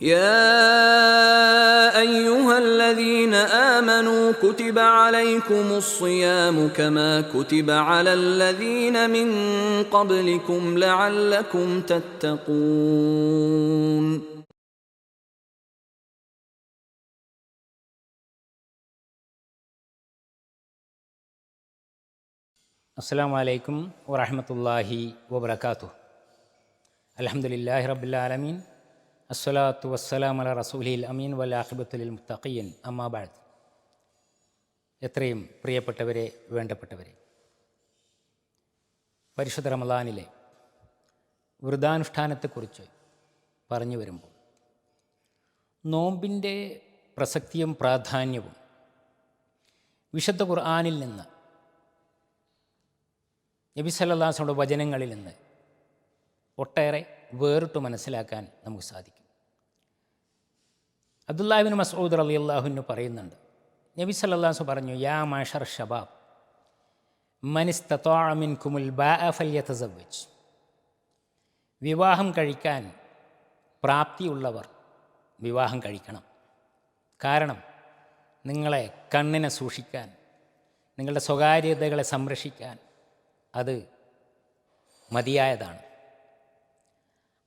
يا أيها الذين آمنوا كتب عليكم الصيام كما كتب على الذين من قبلكم لعلكم تتقون. السلام عليكم ورحمة الله وبركاته. الحمد لله رب العالمين. അസ്സലാത്തു വസ്സലാം അല റസൂലിൽ അമീൻ വലാഹിബത്തുലിൽ മുത്തഖീൻ. അമ്മാബാദ് എത്രയും പ്രിയപ്പെട്ടവരെ വേണ്ടപ്പെട്ടവരെ. പരിശുദ്ധ റമദാനിലെ വൃതാനുഷ്ഠാനത്തെക്കുറിച്ച് പറഞ്ഞു വരുമ്പോൾ നോമ്പിന്റെ പ്രസക്തിയും പ്രാധാന്യവും വിശുദ്ധ ഖുർആാനിൽ നിന്ന് നബി സല്ലാസിന്റെ വചനങ്ങളിൽ നിന്ന് ഒട്ടേറെ വേറിട്ട് മനസ്സിലാക്കാൻ നമുക്ക് സാധിക്കും. അബ്ദുല്ലാഹിബിൻ മസൂദ് അലി അള്ളാഹുവിന് പറയുന്നുണ്ട്. നബി സല്ലാസ് പറഞ്ഞു യാ മാഷർ ഷബാബ് മനിസ്തോമിൻ കുമുൽ ബാഫല്യത്തസവ്വജ് വിവാഹം കഴിക്കാൻ പ്രാപ്തിയുള്ളവർ വിവാഹം കഴിക്കണം. കാരണം നിങ്ങളെ കണ്ണിനെ സൂക്ഷിക്കാൻ നിങ്ങളുടെ സ്വകാര്യതകളെ സംരക്ഷിക്കാൻ അത് മതിയായതാണ്.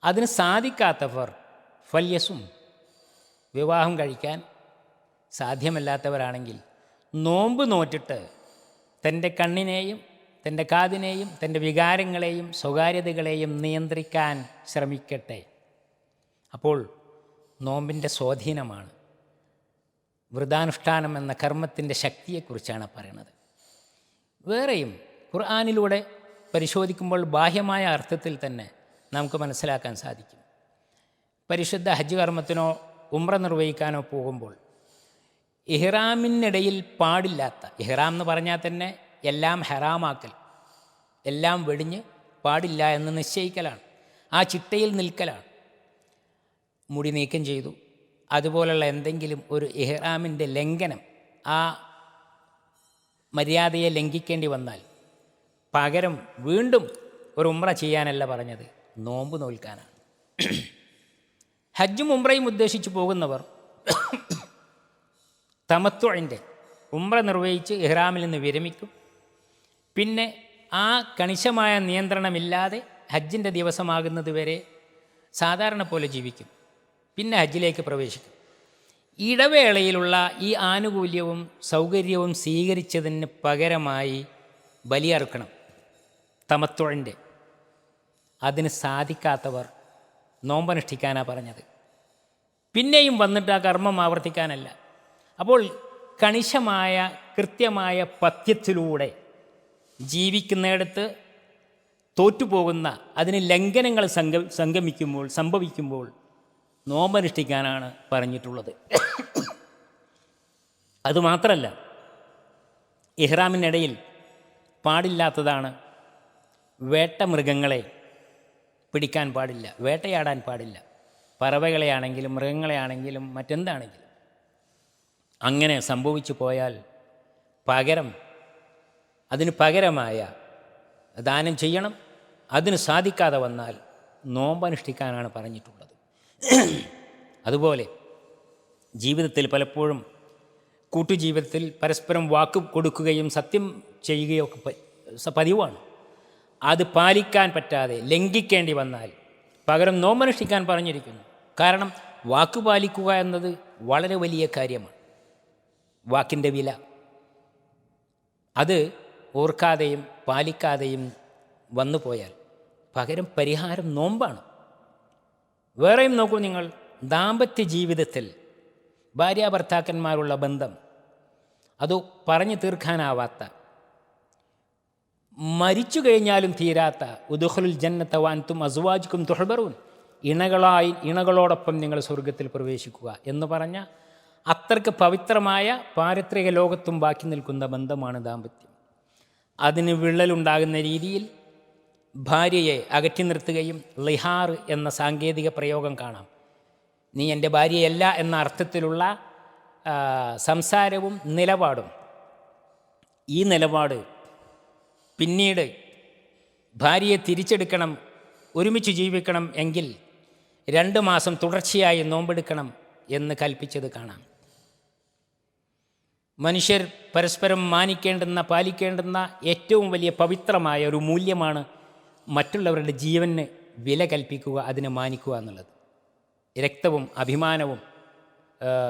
അതിന് സാധിക്കാത്തവർ ഫല്യസും വിവാഹം കഴിക്കാൻ സാധ്യമല്ലാത്തവരാണെങ്കിൽ നോമ്പ് നോറ്റിട്ട് തന്റെ കണ്ണിനെയും തന്റെ കാതിനെയും തന്റെ വികാരങ്ങളെയും സ്വകാര്യതകളെയും നിയന്ത്രിക്കാൻ ശ്രമിക്കട്ടെ. അപ്പോൾ നോമ്പിന്റെ സ്വാധീനമാണ്. വൃതാനുഷ്ഠാനം എന്ന കർമ്മത്തിന്റെ ശക്തിയെക്കുറിച്ചാണ് പറയുന്നത് വേറെയും ഖുർആാനിലൂടെ പരിശോധിക്കുമ്പോൾ ബാഹ്യമായ അർത്ഥത്തിൽ തന്നെ നമുക്ക് മനസ്സിലാക്കാൻ സാധിക്കും. പരിശുദ്ധ ഹജ്ജ് കർമ്മത്തിനോ ഉമ്ര നിർവഹിക്കാനോ പോകുമ്പോൾ ഇഹ്റാമിനിടയിൽ പാടില്ലാത്ത ഇഹ്റാം എന്ന് പറഞ്ഞാൽ തന്നെ എല്ലാം ഹറാമാക്കൽ എല്ലാം വെടിഞ്ഞ് പാടില്ല എന്ന് നിശ്ചയിക്കലാണ്. ആ ചിട്ടയിൽ നിൽക്കലാണ്. മുടി നീക്കം ചെയ്തു. അതുപോലുള്ള എന്തെങ്കിലും ഒരു ഇഹ്റാമിന്റെ ലംഘനം ആ മര്യാദയെ ലംഘിക്കേണ്ടി വന്നാൽ പകരം വീണ്ടും ഒരു ഉമ്ര ചെയ്യാനല്ല പറഞ്ഞത്. നോമ്പ് നോൽക്കാനാണ്. ഹജ്ജും ഉംറയും ഉദ്ദേശിച്ച് പോകുന്നവർ തമത്വഴിന്റെ ഉംറ നിർവഹിച്ച് ഇഹ്റാമിൽ നിന്ന് വിരമിക്കും. പിന്നെ ആ കണിശമായ നിയന്ത്രണമില്ലാതെ ഹജ്ജിന്റെ ദിവസമാകുന്നത് വരെ സാധാരണ പോലെ ജീവിക്കും. പിന്നെ ഹജ്ജിലേക്ക് പ്രവേശിക്കും. ഇടവേളയിലുള്ള ഈ ആനുകൂല്യവും സൗകര്യവും സ്വീകരിച്ചതിന് പകരമായി ബലിയറുക്കണം തമത്വഴിന്റെ അതിന് സാധിക്കാത്തവർ നോമ്പനുഷ്ഠിക്കാനാണ് പറഞ്ഞത്. പിന്നെയും വന്നിട്ട് ആ കർമ്മം ആവർത്തിക്കാനല്ല. അപ്പോൾ കണിശമായ കൃത്യമായ പഥ്യത്തിലൂടെ ജീവിക്കുന്നിടത്ത് തോറ്റുപോകുന്ന അതിന് ലംഘനങ്ങൾ സംഗ സംഗമിക്കുമ്പോൾ സംഭവിക്കുമ്പോൾ നോമ്പനുഷ്ഠിക്കാനാണ് പറഞ്ഞിട്ടുള്ളത്. അതുമാത്രമല്ല ഇഹ്റാമിനിടയിൽ പാടില്ലാത്തതാണ് വേട്ടമൃഗങ്ങളെ പിടിക്കാൻ പാടില്ല വേട്ടയാടാൻ പാടില്ല. പറവകളെയാണെങ്കിലും മൃഗങ്ങളെയാണെങ്കിലും മറ്റെന്താണെങ്കിലും. അങ്ങനെ സംഭവിച്ചു പോയാൽ പകരം അതിന് പകരമായ ദാനം ചെയ്യണം. അതിന് സാധിക്കാതെ വന്നാൽ നോമ്പനുഷ്ഠിക്കാനാണ് പറഞ്ഞിട്ടുള്ളത്. അതുപോലെ ജീവിതത്തിൽ പലപ്പോഴും കൂട്ടുജീവിതത്തിൽ പരസ്പരം വാക്ക് കൊടുക്കുകയും സത്യം ചെയ്യുകയും ഒക്കെ പതിവാണ്. അത് പാലിക്കാൻ പറ്റാതെ ലംഘിക്കേണ്ടി വന്നാൽ പകരം നോമനുഷ്ഠിക്കാൻ പറഞ്ഞിരിക്കുന്നു. കാരണം വാക്ക് പാലിക്കുക എന്നത് വളരെ വലിയ കാര്യമാണ്. വാക്കിന്റെ വില. അത് ഓർക്കാതെയും പാലിക്കാതെയും വന്നു പോയാൽ പകരം പരിഹാരം നോമ്പാണ്. വേറെയും നോക്കൂ നിങ്ങൾ. ദാമ്പത്യ ജീവിതത്തിൽ ഭാര്യാഭർത്താക്കന്മാരുള്ള ബന്ധം. അത് പറഞ്ഞു തീർക്കാനാവാത്ത മരിച്ചു കഴിഞ്ഞാലും തീരാത്ത ഉദുഹുൽ ജന്നത്തവാൻത്തും അസുവാജിക്കും തുഹബറൂൻ. ഇണകളായി ഇണകളോടൊപ്പം നിങ്ങൾ സ്വർഗത്തിൽ പ്രവേശിക്കുക എന്ന് പറഞ്ഞ അത്രയ്ക്ക് പവിത്രമായ പാരത്രിക ലോകത്തും ബാക്കി നിൽക്കുന്ന ബന്ധമാണ് ദാമ്പത്യം. അതിന് വിള്ളലുണ്ടാകുന്ന രീതിയിൽ ഭാര്യയെ അകറ്റി നിർത്തുകയും ലിഹാർ എന്ന സാങ്കേതിക പ്രയോഗം കാണാം. നീ എന്റെ ഭാര്യയല്ല എന്ന അർത്ഥത്തിലുള്ള സംസാരവും നിലപാടും. ഈ നിലപാട് പിന്നീട് ഭാര്യയെ തിരിച്ചെടുക്കണം ഒരുമിച്ച് ജീവിക്കണം എങ്കിൽ രണ്ട് മാസം തുടർച്ചയായി നോമ്പെടുക്കണം എന്ന് കൽപ്പിച്ചത് കാണാം. മനുഷ്യർ പരസ്പരം മാനിക്കേണ്ടുന്ന പാലിക്കേണ്ടുന്ന ഏറ്റവും വലിയ പവിത്രമായ ഒരു മൂല്യമാണ് മറ്റുള്ളവരുടെ ജീവന് വില കൽപ്പിക്കുക അതിനെ മാനിക്കുക എന്നുള്ളത്. രക്തവും അഭിമാനവും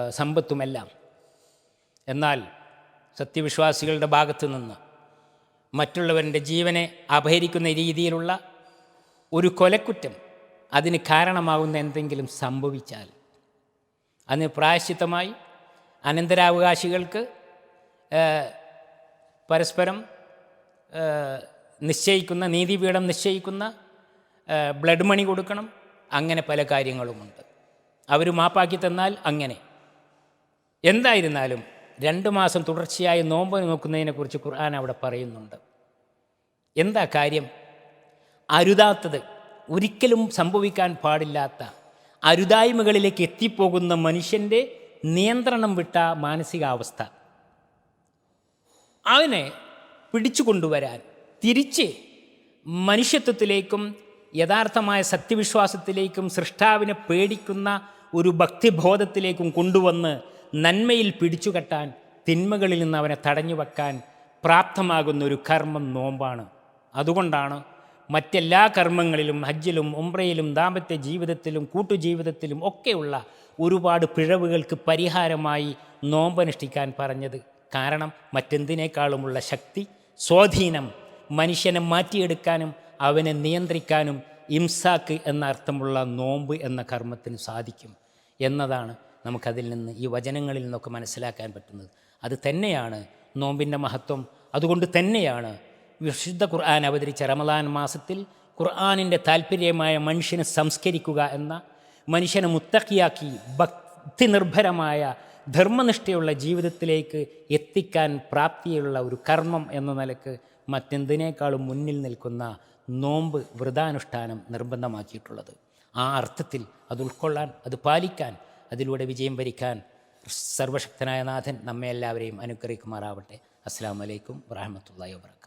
സമ്പത്തുമെല്ലാം. എന്നാൽ സത്യവിശ്വാസികളുടെ ഭാഗത്തു നിന്ന് മറ്റുള്ളവരുടെ ജീവനെ അപഹരിക്കുന്ന രീതിയിലുള്ള ഒരു കൊലക്കുറ്റം അതിന് കാരണമാകുന്ന എന്തെങ്കിലും സംഭവിച്ചാൽ അതിന് പ്രായശ്ചിത്തമായി അനന്തരാവകാശികൾക്ക് പരസ്പരം നിശ്ചയിക്കുന്ന നീതിപീഠം നിശ്ചയിക്കുന്ന ബ്ലഡ് മണി കൊടുക്കണം അങ്ങനെ പല കാര്യങ്ങളുമുണ്ട്. അവർ മാപ്പാക്കി തന്നാൽ അങ്ങനെ. എന്തായിരുന്നാലും രണ്ട് മാസം തുടർച്ചയായി നോമ്പ് നോക്കുന്നതിനെക്കുറിച്ച് ഖുർആൻ അവിടെ പറയുന്നുണ്ട്. എന്താ കാര്യം? അരുതാത്തത് ഒരിക്കലും സംഭവിക്കാൻ പാടില്ലാത്ത അരുതായ്മകളിലേക്ക് എത്തിപ്പോകുന്ന മനുഷ്യന്റെ നിയന്ത്രണം വിട്ട മാനസികാവസ്ഥ. അവനെ പിടിച്ചു കൊണ്ടുവരാൻ തിരിച്ച് മനുഷ്യത്വത്തിലേക്കും യഥാർത്ഥമായ സത്യവിശ്വാസത്തിലേക്കും സൃഷ്ടാവിനെ പേടിക്കുന്ന ഒരു ഭക്തിബോധത്തിലേക്കും കൊണ്ടുവന്ന് നന്മയിൽ പിടിച്ചുകെട്ടാൻ തിന്മകളിൽ നിന്ന് അവനെ തടഞ്ഞു വെക്കാൻ പ്രാപ്തമാകുന്ന ഒരു കർമ്മം നോമ്പാണ്. അതുകൊണ്ടാണ് മറ്റെല്ലാ കർമ്മങ്ങളിലും ഹജ്ജിലും ഉംറയിലും ദാമ്പത്യ ജീവിതത്തിലും കൂട്ടുജീവിതത്തിലും ഒക്കെയുള്ള ഒരുപാട് പിഴവുകൾക്ക് പരിഹാരമായി നോമ്പനുഷ്ഠിക്കാൻ പറഞ്ഞത്. കാരണം മറ്റെന്തിനേക്കാളുമുള്ള ശക്തി സ്വാധീനം മനുഷ്യനെ മാറ്റിയെടുക്കാനും അവനെ നിയന്ത്രിക്കാനും ഇംസാക്ക് എന്ന അർത്ഥമുള്ള നോമ്പ് എന്ന കർമ്മത്തിന് സാധിക്കും എന്നതാണ് നമുക്കതിൽ നിന്ന് ഈ വചനങ്ങളിൽ നിന്നൊക്കെ മനസ്സിലാക്കാൻ പറ്റുന്നത്. അത് തന്നെയാണ് നോമ്പിന്റെ മഹത്വം. അതുകൊണ്ട് തന്നെയാണ് വിശുദ്ധ ഖുർആൻ അവതരിച്ച റമദാൻ മാസത്തിൽ ഖുർആാനിന്റെ താല്പര്യമായ മനുഷ്യനെ സംസ്കരിക്കുക എന്ന മനുഷ്യനെ മുത്തക്കിയാക്കി ഭക്തി നിർഭരമായ ധർമ്മനിഷ്ഠയുള്ള ജീവിതത്തിലേക്ക് എത്തിക്കാൻ പ്രാപ്തിയുള്ള ഒരു കർമ്മം എന്ന നിലയ്ക്ക് മറ്റെന്തിനേക്കാളും മുന്നിൽ നിൽക്കുന്ന നോമ്പ് വ്രതാനുഷ്ഠാനം നിർബന്ധമാക്കിയിട്ടുള്ളത്. ആ അർത്ഥത്തിൽ അത് ഉൾക്കൊള്ളാൻ അത് പാലിക്കാൻ അതിലൂടെ വിജയം വരിക്കാൻ സർവശക്തനായ നാഥൻ നമ്മെ എല്ലാവരെയും അനുഗ്രഹിക്കുമാറാവട്ടെ. അസ്സാം വലൈക്കും വാഹമത്തല്ലാ വാബർക്കാത്തു